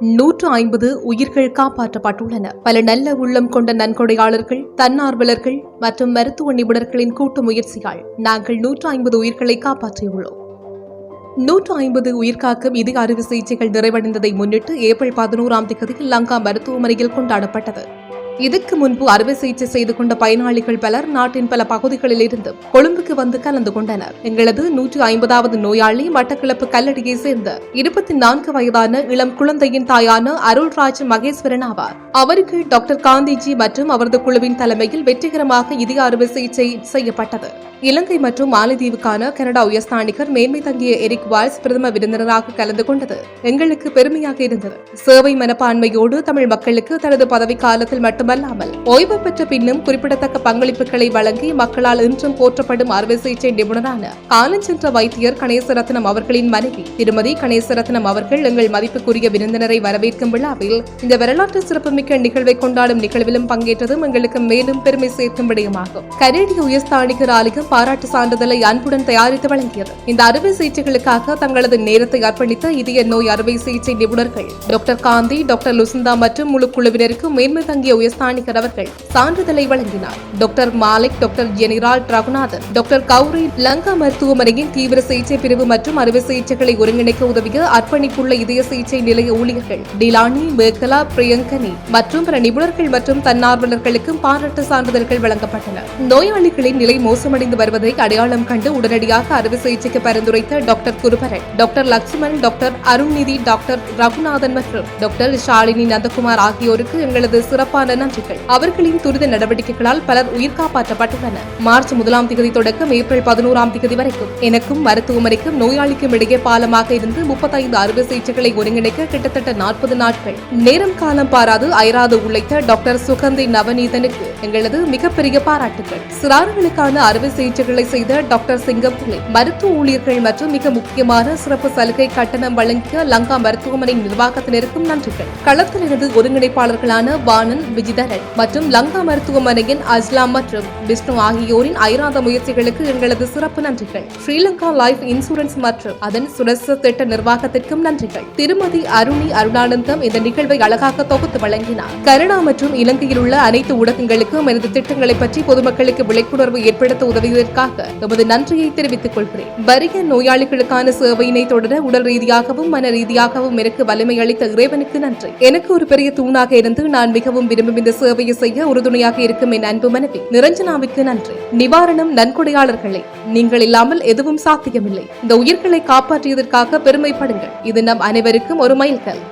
நூற்று ஐம்பது உயிர்கள் காப்பாற்றப்பட்டுள்ளன. பல நல்ல உள்ளம் கொண்ட நன்கொடையாளர்கள் தன்னார்வலர்கள் மற்றும் மருத்துவ நிபுணர்களின் கூட்டு முயற்சியால் நாங்கள் நூற்று ஐம்பது உயிர்களை காப்பாற்றியுள்ளோம். நூற்று ஐம்பது உயிர்காக்கும் இதய அறுவை சிகிச்சைகள் நிறைவடைந்ததை முன்னிட்டு ஏப்ரல் பதினோராம் தேதி லங்கா மருத்துவமனையில் கொண்டாடப்பட்டது. இதுக்கு முன்பு அறுவை சிகிச்சை செய்து கொண்ட பயனாளிகள் பலர் நாட்டின் பல பகுதிகளில் இருந்து கொழும்புக்கு வந்து கலந்து கொண்டனர். எங்களது நூற்று ஐம்பதாவது நோயாளி மட்டக்களப்பு கல்லடியை சேர்ந்த இருபத்தி நான்கு வயதான இளம் குழந்தையின் தாயான அருள்ராஜ் மகேஸ்வரன் ஆவார். அவருக்கு டாக்டர் காந்திஜி மற்றும் அவரது குழுவின் தலைமையில் வெற்றிகரமாக இதய அறுவை சிகிச்சை செய்யப்பட்டது. இலங்கை மற்றும் மாலத்தீவுக்கான கனடா உயர்ஸ்தானிகர் மேன்மை தங்கிய எரிக் வால்ஸ் பிரதம விருந்தினராக கலந்து கொண்டது எங்களுக்கு பெருமையாக இருந்தது. சேவை மனப்பான்மையோடு தமிழ் மக்களுக்கு தனது பதவி காலத்தில் மட்டும் மட்டுமல்லாமல் ஓய்வு பெற்ற பின்னும் குறிப்பிடத்தக்க பங்களிப்புகளை வழங்கி மக்களால் இன்றும் போற்றப்படும் அறுவை சிகிச்சை நிபுணரான காலஞ்சென்ற வைத்தியர் கணேசரத்னம் அவர்களின் மனைவி திருமதி கணேசரத்னம் அவர்கள் எங்கள் மதிப்புக்குரிய விருந்தினரை வரவேற்கும் விழாவில் இந்த வரலாற்று சிறப்புமிக்க நிகழ்வை கொண்டாடும் நிகழ்விலும் பங்கேற்றதும் எங்களுக்கு மேலும் பெருமை சேர்க்கும் விடயமாகும். கரேடி உயர்ஸ்தானிகர் ஆலயம் பாராட்டு சான்றிதழை அன்புடன் தயாரித்து வழங்கியது. இந்த அறுவை சிகிச்சைகளுக்காக தங்களது நேரத்தை அர்ப்பணித்த இதய நோய் அறுவை சிகிச்சை நிபுணர்கள் டாக்டர் காந்தி டாக்டர் லுசிந்தா மற்றும் முழு குழுவினருக்கு மேன்மை தங்கிய உயர் அவர்கள் சான்றிதழை வழங்கினார். Doctor Malik doctor general Raghunathan doctor Gowri Lanka மருத்துவமனையின் தீவிர சிகிச்சை பிரிவு மற்றும் அறுவை சிகிச்சைகளை ஒருங்கிணைக்க உதவிய அர்ப்பணிப்புள்ள இதய சிகிச்சை நிலைய ஊழியர்கள் டிலானி மேகலா பிரியங்கனி மற்றும் பிற நிபுணர்கள் மற்றும் தன்னார்வலர்களுக்கும் பாராட்டு சான்றிதழ்கள் வழங்கப்பட்டன. நோயாளிகளின் நிலை மோசமடைந்து வருவதை அடையாளம் கண்டு உடனடியாக அறுவை சிகிச்சைக்கு பரிந்துரைத்த doctor Guruparan doctor Lakshman doctor Arunnidhi doctor Raghunathan மற்றும் டாக்டர் ஷாலினி நந்தகுமார் ஆகியோருக்கு எங்களது சிறப்பான நன்றிகள் அவர்களின் துரித நடவடிக்கைகளால் பலர் உயிர் காப்பாற்றப்பட்டுள்ளனர். மார்ச் முதலாம் தேதி தொடக்கம் ஏப்ரல் பதினோராம் தேதி வரைக்கும் எனக்கும் மருத்துவமனைக்கும் நோயாளிக்கும் இடையே பாலமாக இருந்து முப்பத்தைந்து அறுவை சிகிச்சைகளை ஒருங்கிணைக்க கிட்டத்தட்ட நாற்பது நாட்கள். நேரம் காலம் பாராது அயராது உழைத்த டாக்டர் சுகந்தி நவநீதனுக்கு எங்களது மிகப்பெரிய பாராட்டுகள் சிறார்களுக்கான அறுவை சிகிச்சைகளை செய்த டாக்டர் சிங்கம்புலி மருத்துவ ஊழியர்கள் மற்றும் மிக முக்கியமான சிறப்பு சலுகை கட்டணம் வழங்கிய லங்கா மருத்துவமனை நிர்வாகத்தினருக்கும் நன்றிகள். களத்திலிருந்து ஒருங்கிணைப்பாளர்களான வாணன் விஜிதரன் மற்றும் லங்கா மருத்துவமனையின் அஸ்லாம் மற்றும் விஷ்ணு ஆகியோரின் ஐராத முயற்சிகளுக்கு எங்களது சிறப்பு நன்றிகள். ஸ்ரீலங்கா லைஃப் இன்சூரன்ஸ் மற்றும் அதன் சுரச திட்ட நிர்வாகத்திற்கும் நன்றிகள். திருமதி அருணி அருணானந்தம் இந்த நிகழ்வை அழகாக தொகுத்து வழங்கினார். கனடா மற்றும் இலங்கையில் உள்ள அனைத்து ஊடகங்களுக்கும் எனது திட்டங்களை பற்றி பொதுமக்களுக்கு விழிப்புணர்வு ஏற்படுத்த உதவியதற்காக எமது நன்றியை தெரிவித்துக் கொள்கிறேன். வறிய நோயாளிகளுக்கான சேவையினை தொடர உடல் ரீதியாகவும் மன ரீதியாகவும் எனக்கு வலிமை அளித்த இறைவனுக்கு நன்றி. எனக்கு ஒரு பெரிய தூணாக இருந்து நான் மிகவும் விரும்பும் இந்த சேவையை செய்ய உறுதுணையாக இருக்கும் என் அன்பு மனைவி நிரஞ்சனாவுக்கு நன்றி. நிவாரணம் நன்கொடையாளர்களே நீங்கள் இல்லாமல் எதுவும் சாத்தியமில்லை. இந்த உயிர்களை காப்பாற்றியதற்காக பெருமைப்படுங்கள். இது நம் அனைவருக்கும் ஒரு மைல்கல்.